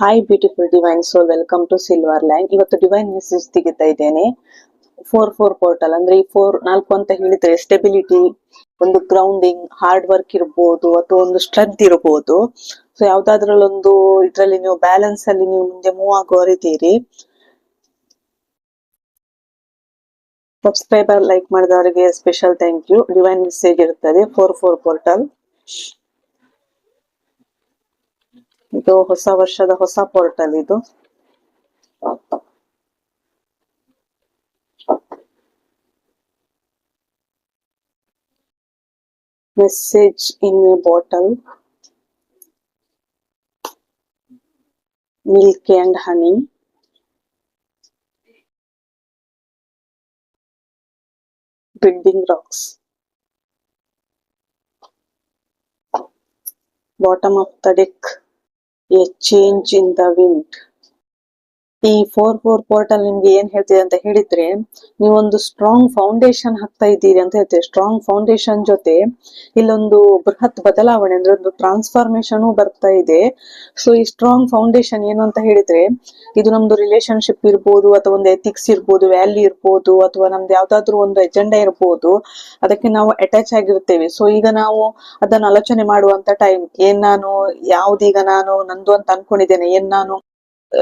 Hi beautiful divine soul welcome to Silver Line ಇವತ್ತು divine message ತೆಗಿತಾ ಇದ್ದೇನೆ. Four four portal ಅಂದ್ರೆ ಈ ಫೋರ್ ನಾಲ್ಕು ಅಂತ ಹೇಳಿದ್ರೆ ಸ್ಟೆಬಿಲಿಟಿ ಒಂದು ಗ್ರೌಂಡಿಂಗ್ ಹಾರ್ಡ್ ವರ್ಕ್ ಇರ್ಬೋದು, ಅಥವಾ ಒಂದು ಸ್ಟ್ರೆಂತ್ ಇರ್ಬೋದು. ಸೊ ಯಾವ್ದಾದ್ರಲ್ಲೊಂದು ಇದ್ರಲ್ಲಿ ನೀವು ಬ್ಯಾಲೆನ್ಸ್ ಅಲ್ಲಿ ನೀವು ಮುಂದೆ ಮೂವ್ ಆಗೋರಿದ್ದೀರಿ ಸಬ್ಸ್ಕ್ರೈಬರ್ ಲೈಕ್ ಮಾಡಿದವರಿಗೆ special thank you divine message ಇರ್ತದೆ. ಫೋರ್ ಫೋರ್ ಪೋರ್ಟಲ್ ಇದು ಹೊಸ ವರ್ಷದ ಹೊಸ ಪೋರ್ಟಲ್ ಇದು. Message in a bottle milk and honey building rocks. Bottom of the deck, a change in the wind. ಈ ಫೋರ್ ಫೋರ್ ಪೋರ್ಟಲ್ ನಿಮ್ಗೆ ಏನ್ ಹೇಳ್ತಿದೆ ಅಂತ ಹೇಳಿದ್ರೆ, ನೀವೊಂದು ಸ್ಟ್ರಾಂಗ್ ಫೌಂಡೇಶನ್ ಹಾಕ್ತಾ ಇದ್ದೀರಿ ಅಂತ ಹೇಳ್ತೀವಿ ಸ್ಟ್ರಾಂಗ್ ಫೌಂಡೇಶನ್ ಜೊತೆ ಇಲ್ಲೊಂದು ಬೃಹತ್ ಬದಲಾವಣೆ ಅಂದ್ರೆ ಒಂದು ಟ್ರಾನ್ಸ್ಫಾರ್ಮೇಶನ್ ಬರ್ತಾ ಇದೆ. ಸೊ ಈ ಸ್ಟ್ರಾಂಗ್ ಫೌಂಡೇಶನ್ ಏನು ಅಂತ ಹೇಳಿದ್ರೆ, ಇದು ನಮ್ದು ರಿಲೇಶನ್ಶಿಪ್ ಇರ್ಬೋದು ಅಥವಾ ಒಂದು ಎಥಿಕ್ಸ್ ಇರ್ಬೋದು ವ್ಯಾಲ್ಯೂ ಇರ್ಬೋದು ಅಥವಾ ನಮ್ದು ಯಾವ್ದಾದ್ರು ಒಂದು ಎಜೆಂಡಾ ಇರ್ಬೋದು, ಅದಕ್ಕೆ ನಾವು ಅಟ್ಯಾಚ್ ಆಗಿರ್ತೇವೆ ಸೊ ಈಗ ನಾವು ಅದನ್ನ ಆಲೋಚನೆ ಮಾಡುವಂತ ಟೈಮ್ ಏನ್ ನಾನು, ಯಾವ್ದೀಗ ನಾನು, ನಂದು ಅಂತ ಅನ್ಕೊಂಡಿದ್ದೇನೆ, ಏನ್ ನಾನು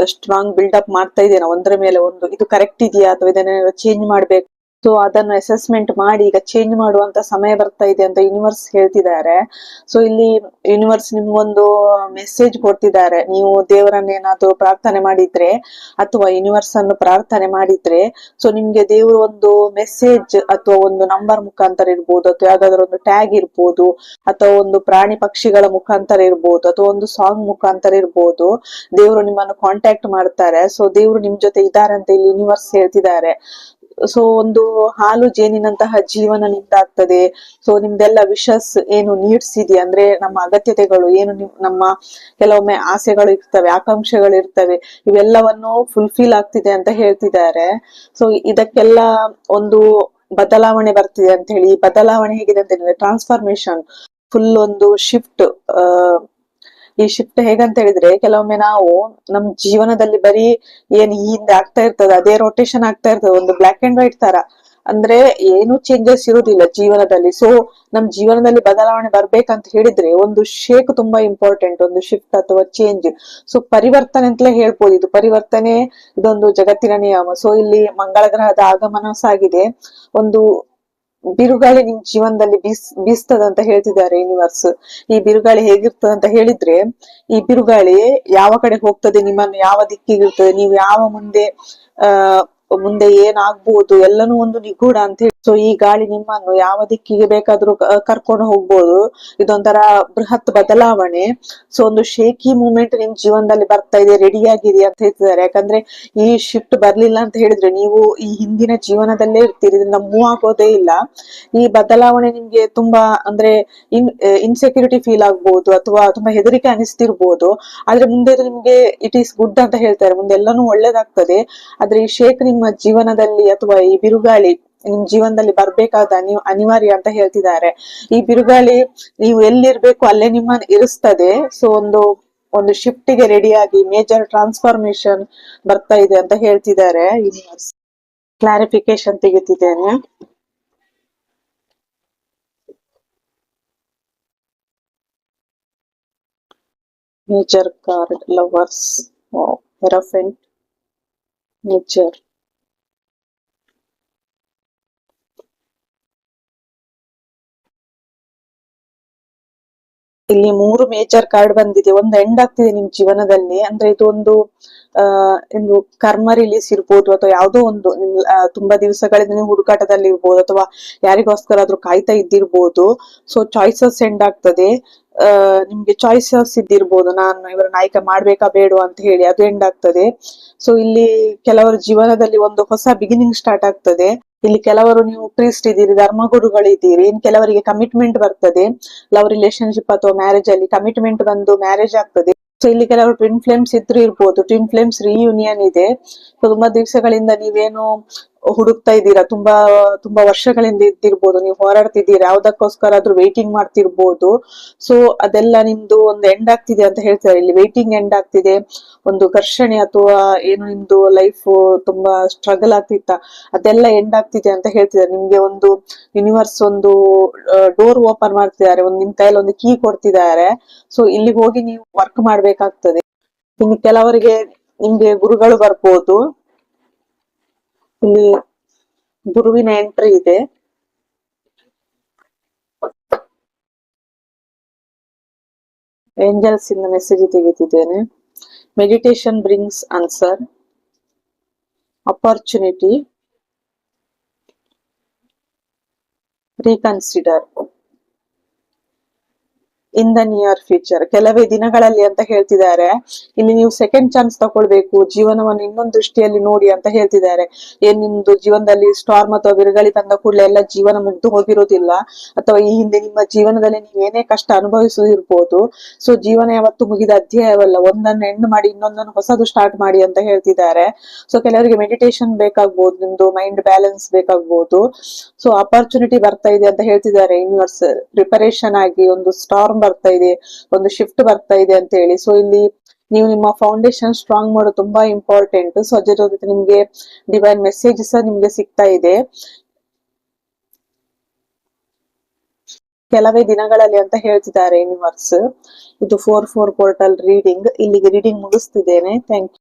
ಸ್ಟ್ರಾಂಗ್ ಬಿಲ್ಡ್ ಅಪ್ ಮಾಡ್ತಾ ಇದ್ದೇನೆ ಒಂದರ ಮೇಲೆ ಒಂದು, ಇದು ಕರೆಕ್ಟ್ ಇದೆಯಾ ಅಥವಾ ಇದನ್ನ ಚೇಂಜ್ ಮಾಡ್ಬೇಕು? ಸೊ ಅದನ್ನು ಅಸೆಸ್ಮೆಂಟ್ ಮಾಡಿ ಈಗ ಚೇಂಜ್ ಮಾಡುವಂತ ಸಮಯ ಬರ್ತಾ ಇದೆ ಅಂತ ಯೂನಿವರ್ಸ್ ಹೇಳ್ತಿದ್ದಾರೆ. ಸೊ ಇಲ್ಲಿ ಯೂನಿವರ್ಸ್ ನಿಮ್ಗೊಂದು ಮೆಸೇಜ್ ಕೊಡ್ತಿದ್ದಾರೆ. ನೀವು ದೇವರನ್ನ ದೇವರನ್ನೇನಾದ್ರೂ ಪ್ರಾರ್ಥನೆ ಮಾಡಿದ್ರೆ ಅಥವಾ ಯೂನಿವರ್ಸ್ ಅನ್ನು ಪ್ರಾರ್ಥನೆ ಮಾಡಿದ್ರೆ ಸೊ ನಿಮ್ಗೆ ದೇವರು ಒಂದು ಮೆಸೇಜ್ ಅಥವಾ ಒಂದು ನಂಬರ್ ಮುಖಾಂತರ ಇರ್ಬೋದು, ಅಥವಾ ಯಾವ್ದಾದ್ರು ಒಂದು ಟ್ಯಾಗ್ ಇರ್ಬೋದು, ಅಥವಾ ಒಂದು ಪ್ರಾಣಿ ಪಕ್ಷಿಗಳ ಮುಖಾಂತರ ಇರ್ಬೋದು, ಅಥವಾ ಒಂದು ಸಾಂಗ್ ಮುಖಾಂತರ ಇರ್ಬೋದು, ದೇವರು ನಿಮ್ಮನ್ನು ಕಾಂಟ್ಯಾಕ್ಟ್ ಮಾಡ್ತಾರೆ. ಸೊ ದೇವರು ನಿಮ್ ಜೊತೆ ಇದ್ದಾರೆ ಅಂತ ಇಲ್ಲಿ ಯೂನಿವರ್ಸ್ ಹೇಳ್ತಿದ್ದಾರೆ. ಸೊ ಒಂದು ಹಾಲು ಜೇನಿನಂತಹ ಜೀವನ ನಿಂತಾಗ್ತದೆ. ಸೊ ನಿಮ್ದೆಲ್ಲ ವಿಷಸ್ ಏನು ನೀಡ್ಸ್ ಇದೆ ಅಂದ್ರೆ ನಮ್ಮ ಅಗತ್ಯತೆಗಳು ಏನು ನಮ್ಮ ಕೆಲವೊಮ್ಮೆ ಆಸೆಗಳು ಇರ್ತವೆ, ಆಕಾಂಕ್ಷೆಗಳು ಇರ್ತವೆ. ಇವೆಲ್ಲವನ್ನು ಫುಲ್ಫಿಲ್ ಆಗ್ತಿದೆ ಅಂತ ಹೇಳ್ತಿದ್ದಾರೆ. ಸೊ ಇದಕ್ಕೆಲ್ಲ ಒಂದು ಬದಲಾವಣೆ ಬರ್ತಿದೆ ಅಂತ ಹೇಳಿ. ಬದಲಾವಣೆ ಹೇಗಿದೆ ಅಂತ ಹೇಳಿದ್ರೆ ಟ್ರಾನ್ಸ್ಫಾರ್ಮೇಶನ್ ಫುಲ್ ಒಂದು ಶಿಫ್ಟ್ ಈ ಶಿಫ್ಟ್ ಹೇಗಂತ ಹೇಳಿದ್ರೆ, ಕೆಲವೊಮ್ಮೆ ನಾವು ನಮ್ ಜೀವನದಲ್ಲಿ ಬರೀ ಏನ್ ಈ ಹಿಂದೆ ಆಗ್ತಾ ಇರ್ತದೆ, ಅದೇ ರೊಟೇಷನ್ ಆಗ್ತಾ ಇರ್ತದೆ, ಒಂದು ಬ್ಲಾಕ್ ಅಂಡ್ ವೈಟ್ ತರ. ಅಂದ್ರೆ ಏನು ಚೇಂಜಸ್ ಇರುವುದಿಲ್ಲ ಜೀವನದಲ್ಲಿ. ಸೊ ನಮ್ ಜೀವನದಲ್ಲಿ ಬದಲಾವಣೆ ಬರ್ಬೇಕಂತ ಹೇಳಿದ್ರೆ, ಒಂದು ಶೇಕ್ ತುಂಬಾ ಇಂಪಾರ್ಟೆಂಟ್ ಒಂದು ಶಿಫ್ಟ್ ಅಥವಾ ಚೇಂಜ್ ಸೊ ಪರಿವರ್ತನೆ ಅಂತಲೇ ಹೇಳ್ಬೋದು. ಇದು ಪರಿವರ್ತನೆ, ಇದೊಂದು ಜಗತ್ತಿನ ನಿಯಮ. ಸೊ ಇಲ್ಲಿ ಮಂಗಳ ಗ್ರಹದ ಆಗಮನ ಸಾಗಿದೆ. ಒಂದು ಬಿರುಗಾಳಿ ನಿಮ್ ಜೀವನದಲ್ಲಿ ಬೀಸ್, ಬೀಸ್ತದ ಅಂತ ಹೇಳ್ತಿದ್ದಾರೆ ಯೂನಿವರ್ಸ್ ಈ ಬಿರುಗಾಳಿ ಹೇಗಿರ್ತದೆ ಅಂತ ಹೇಳಿದ್ರೆ, ಈ ಬಿರುಗಾಳಿ ಯಾವ ಕಡೆ ಹೋಗ್ತದೆ, ನಿಮ್ಮನ್ನು ಯಾವ ದಿಕ್ಕಿಗೆ ಇರ್ತದೆ ನೀವು ಯಾವ ಮುಂದೆ, ಆ ಮುಂದೆ ಏನಾಗ್ಬಹುದು ಎಲ್ಲನೂ ಒಂದು ನಿಗೂಢ ಅಂತ ಹೇಳಿ. ಸೊ ಈ ಗಾಳಿ ನಿಮ್ಮನ್ನು ಯಾವ ದಿಕ್ಕಿಗೆ ಬೇಕಾದ್ರೂ ಕರ್ಕೊಂಡು ಹೋಗ್ಬೋದು. ಇದೊಂಥರ ಬೃಹತ್ ಬದಲಾವಣೆ. ಸೊ ಒಂದು ಶೇಕಿ ಮೂಮೆಂಟ್ ನಿಮ್ ಜೀವನದಲ್ಲಿ ಬರ್ತಾ ಇದೆ ರೆಡಿ ಆಗಿರಿ ಅಂತ ಹೇಳ್ತಿದ್ದಾರೆ. ಯಾಕಂದ್ರೆ ಈ ಶಿಫ್ಟ್ ಬರ್ಲಿಲ್ಲ ಅಂತ ಹೇಳಿದ್ರೆ ನೀವು ಈ ಹಿಂದಿನ ಜೀವನದಲ್ಲೇ ಇರ್ತೀರಿ. ಇದನ್ನ ಮೂವ್ ಆಗೋದೇ ಇಲ್ಲ. ಈ ಬದಲಾವಣೆ ನಿಮ್ಗೆ ತುಂಬಾ ಅಂದ್ರೆ ಇನ್ ಇನ್ಸೆಕ್ಯೂರಿಟಿ ಫೀಲ್ ಆಗ್ಬಹುದು ಅಥವಾ ತುಂಬಾ ಹೆದರಿಕೆ ಅನಿಸ್ತಿರ್ಬೋದು. ಆದ್ರೆ ಮುಂದೆ ನಿಮ್ಗೆ ಇಟ್ ಈಸ್ ಗುಡ್ ಅಂತ ಹೇಳ್ತಾರೆ. ಮುಂದೆ ಎಲ್ಲಾನು ಒಳ್ಳೇದಾಗ್ತದೆ. ಆದ್ರೆ ಈ ಶೇಕ್ ನಿಮ್ಮ ಜೀವನದಲ್ಲಿ ಅಥವಾ ಈ ಬಿರುಗಾಳಿ ನಿಮ್ ಜೀವನದಲ್ಲಿ ಬರ್ಬೇಕಾದ ಅನಿ, ಅನಿವಾರ್ಯ ಅಂತ ಹೇಳ್ತಿದ್ದಾರೆ. ಈ ಬಿರುಗಾಳಿ ನೀವು ಎಲ್ಲಿರ್ಬೇಕು ಅಲ್ಲೇ ನಿಮ್ಮನ್ನ ಇರಿಸ್ತದೆ. ಸೊ ಒಂದು ಒಂದು ಶಿಫ್ಟ್ಗೆ ರೆಡಿ ಆಗಿ ಮೇಜರ್ ಟ್ರಾನ್ಸ್ಫಾರ್ಮೇಶನ್ ಬರ್ತಾ ಇದೆ ಅಂತ ಹೇಳ್ತಿದ್ದಾರೆ. ಕ್ಲಾರಿಫಿಕೇಶನ್ ತೆಗಿತಿದ್ದೇನೆ. ಕಾರ್ಡ್ ಲವರ್ಸ್ wow ಇಲ್ಲಿ ಮೂರು ಮೇಜರ್ ಕಾರ್ಡ್ ಬಂದಿದೆ. ಒಂದು ಎಂಡ್ ಆಗ್ತಿದೆ ನಿಮ್ ಜೀವನದಲ್ಲಿ. ಅಂದ್ರೆ ಇದು ಒಂದು ಅಹ್ ಒಂದು ಕರ್ಮ ರಿಲೀಸ್ ಇರ್ಬೋದು ಅಥವಾ ಯಾವುದೋ ಒಂದು, ನಿಮ್ ತುಂಬಾ ದಿವಸಗಳಿಂದ ನೀವು ಹುಡುಕಾಟದಲ್ಲಿ ಇರ್ಬೋದು ಅಥವಾ ಯಾರಿಗೋಸ್ಕರ ಆದ್ರೂ ಕಾಯ್ತಾ ಇದ್ದಿರ್ಬೋದು. ಸೊ ಚಾಯ್ಸಸ್ ಎಂಡ್ ಆಗ್ತದೆ. ನಿಮ್ಗೆ ಚಾಯ್ಸಸ್ ಇದ್ದಿರ್ಬೋದು ನಾನು ಇವರ ನಾಯಕ ಮಾಡ್ಬೇಕಾ ಬೇಡ ಅಂತ ಹೇಳಿ, ಅದು ಎಂಡ್ ಆಗ್ತದೆ. ಸೊ ಇಲ್ಲಿ ಕೆಲವರ ಜೀವನದಲ್ಲಿ ಒಂದು ಹೊಸ ಬಿಗಿನಿಂಗ್ ಸ್ಟಾರ್ಟ್ ಆಗ್ತದೆ. ಇಲ್ಲಿ ಕೆಲವರು ನೀವು ಪ್ರೀಸ್ಟ್ ಇದ್ದೀರಿ, ಧರ್ಮಗುರುಗಳಿದ್ದೀರಿ, ಇನ್ ಕೆಲವರಿಗೆ ಕಮಿಟ್ಮೆಂಟ್ ಬರ್ತದೆ. ಲವ್ ರಿಲೇಶನ್ಶಿಪ್ ಅಥವಾ ಮ್ಯಾರೇಜ್ ಅಲ್ಲಿ ಕಮಿಟ್ಮೆಂಟ್ ಬಂದು ಮ್ಯಾರೇಜ್ ಆಗ್ತದೆ. ಸೊ ಇಲ್ಲಿ ಕೆಲವರು ಟ್ವಿನ್ ಫ್ಲೇಮ್ಸ್ ಇದ್ರು ಇರ್ಬೋದು ಟ್ವಿನ್ ಫ್ಲೇಮ್ಸ್ ರಿಯೂನಿಯನ್ ಇದೆ. ತುಂಬಾ ದಿವಸಗಳಿಂದ ನೀವೇನು ಹುಡುಕ್ತಾ ಇದ್ದೀರಾ? ತುಂಬಾ ತುಂಬಾ ವರ್ಷಗಳಿಂದ ಇದ್ದಿರ್ಬೋದು, ನೀವು ಹೋರಾಡ್ತಿದ್ದೀರಾ, ಯಾವ್ದಕ್ಕೋಸ್ಕರ ಆದ್ರೂ ವೇಟಿಂಗ್ ಮಾಡ್ತಿರ್ಬೋದು. ಸೊ ಅದೆಲ್ಲ ನಿಮ್ದು ಒಂದು ಎಂಡ್ ಆಗ್ತಿದೆ ಅಂತ ಹೇಳ್ತಾರೆ. ಇಲ್ಲಿ ವೇಟಿಂಗ್ ಎಂಡ್ ಆಗ್ತಿದೆ. ಒಂದು ಘರ್ಷಣೆ ಅಥವಾ ಏನು ನಿಮ್ದು ಲೈಫ್ ತುಂಬಾ ಸ್ಟ್ರಗಲ್ ಆಗ್ತಿತ್ತ? ಅದೆಲ್ಲ ಎಂಡ್ ಆಗ್ತಿದೆ ಅಂತ ಹೇಳ್ತಿದ್ದಾರೆ. ನಿಮ್ಗೆ ಒಂದು ಯೂನಿವರ್ಸ್ ಒಂದು ಡೋರ್ ಓಪನ್ ಮಾಡ್ತಿದ್ದಾರೆ. ಒಂದು ನಿಮ್ ಕೈಯಲ್ಲಿ ಒಂದು ಕೀ ಕೊಡ್ತಿದ್ದಾರೆ. ಸೊ ಇಲ್ಲಿ ಹೋಗಿ ನೀವು ವರ್ಕ್ ಮಾಡ್ಬೇಕಾಗ್ತದೆ. ಇನ್ನು ಕೆಲವರಿಗೆ ನಿಮ್ಗೆ ಗುರುಗಳು ಬರ್ಬೋದು. ಇಲ್ಲಿ ಗುರುವಿನ ಎಂಟ್ರಿ ಇದೆ. ಏಂಜಲ್ಸ್ ಇಂದ message ತೆಗೆದಿದ್ದೇನೆ. Meditation brings answer opportunity reconsider in the near future ಕೆಲವೇ ದಿನಗಳಲ್ಲಿ ಅಂತ ಹೇಳ್ತಿದ್ದಾರೆ. ಇಲ್ಲಿ ನೀವು ಸೆಕೆಂಡ್ ಚಾನ್ಸ್ ತಗೊಳ್ಬೇಕು. ಜೀವನವನ್ನು ಇನ್ನೊಂದು ದೃಷ್ಟಿಯಲ್ಲಿ ನೋಡಿ ಅಂತ ಹೇಳ್ತಿದ್ದಾರೆ. ಏನ್ ನಿಮ್ದು ಜೀವನದಲ್ಲಿ ಸ್ಟಾರ್ಮ್ ಅಥವಾ ಬಿರುಗಾಳಿ ತಂದ ಕೂಡಲೇ ಎಲ್ಲ ಜೀವನ ಮುಗ್ದು ಹೋಗಿರೋದಿಲ್ಲ? ಅಥವಾ ಈ ಹಿಂದೆ ನಿಮ್ಮ ಜೀವನದಲ್ಲಿ ನೀವು ಏನೇ ಕಷ್ಟ ಅನುಭವಿಸಿರ್ಬೋದು ಸೊ ಜೀವನ ಯಾವತ್ತು ಮುಗಿದ ಅಧ್ಯಾಯವಲ್ಲ. ಒಂದನ್ನು ಎಂಡ್ ಮಾಡಿ, ಇನ್ನೊಂದನ್ನು ಹೊಸದು ಸ್ಟಾರ್ಟ್ ಮಾಡಿ ಅಂತ ಹೇಳ್ತಿದ್ದಾರೆ. ಸೊ ಕೆಲವರಿಗೆ ಮೆಡಿಟೇಷನ್ ಬೇಕಾಗ್ಬೋದು, ನಿಮ್ದು ಮೈಂಡ್ ಬ್ಯಾಲೆನ್ಸ್ ಬೇಕಾಗ್ಬೋದು. ಸೊ ಅಪರ್ಚುನಿಟಿ ಬರ್ತಾ ಇದೆ ಅಂತ ಹೇಳ್ತಿದ್ದಾರೆ. ಯೂನಿವರ್ಸ್ ಪ್ರಿಪರೇಷನ್ ಆಗಿ ಒಂದು ಸ್ಟಾರ್ಮ್ ಬರ್ತಾ ಇದೆ, ಒಂದು ಶಿಫ್ಟ್ ಬರ್ತಾ ಇದೆ ಅಂತ ಹೇಳಿ. ಸೊ ಇಲ್ಲಿ ನೀವು ನಿಮ್ಮ ಫೌಂಡೇಶನ್ ಸ್ಟ್ರಾಂಗ್ ಮಾಡೋದು ತುಂಬಾ ಇಂಪಾರ್ಟೆಂಟ್ ಸೊ ಅದರ ಜೊತೆ ನಿಮ್ಗೆ ಡಿವೈನ್ ಮೆಸೇಜ್ ಸಹ ನಿಮ್ಗೆ ಸಿಗ್ತಾ ಇದೆ. ಕೆಲವೇ ದಿನಗಳಲ್ಲಿ ಅಂತ ಹೇಳ್ತಿದ್ದಾರೆ ಯೂನಿವರ್ಸ್ ಇದು ಫೋರ್ ಫೋರ್ ಪೋರ್ಟಲ್ ರೀಡಿಂಗ್ ಇಲ್ಲಿಗೆ ರೀಡಿಂಗ್ ಮುಗಿಸ್ತಿದ್ದೇನೆ. Thank you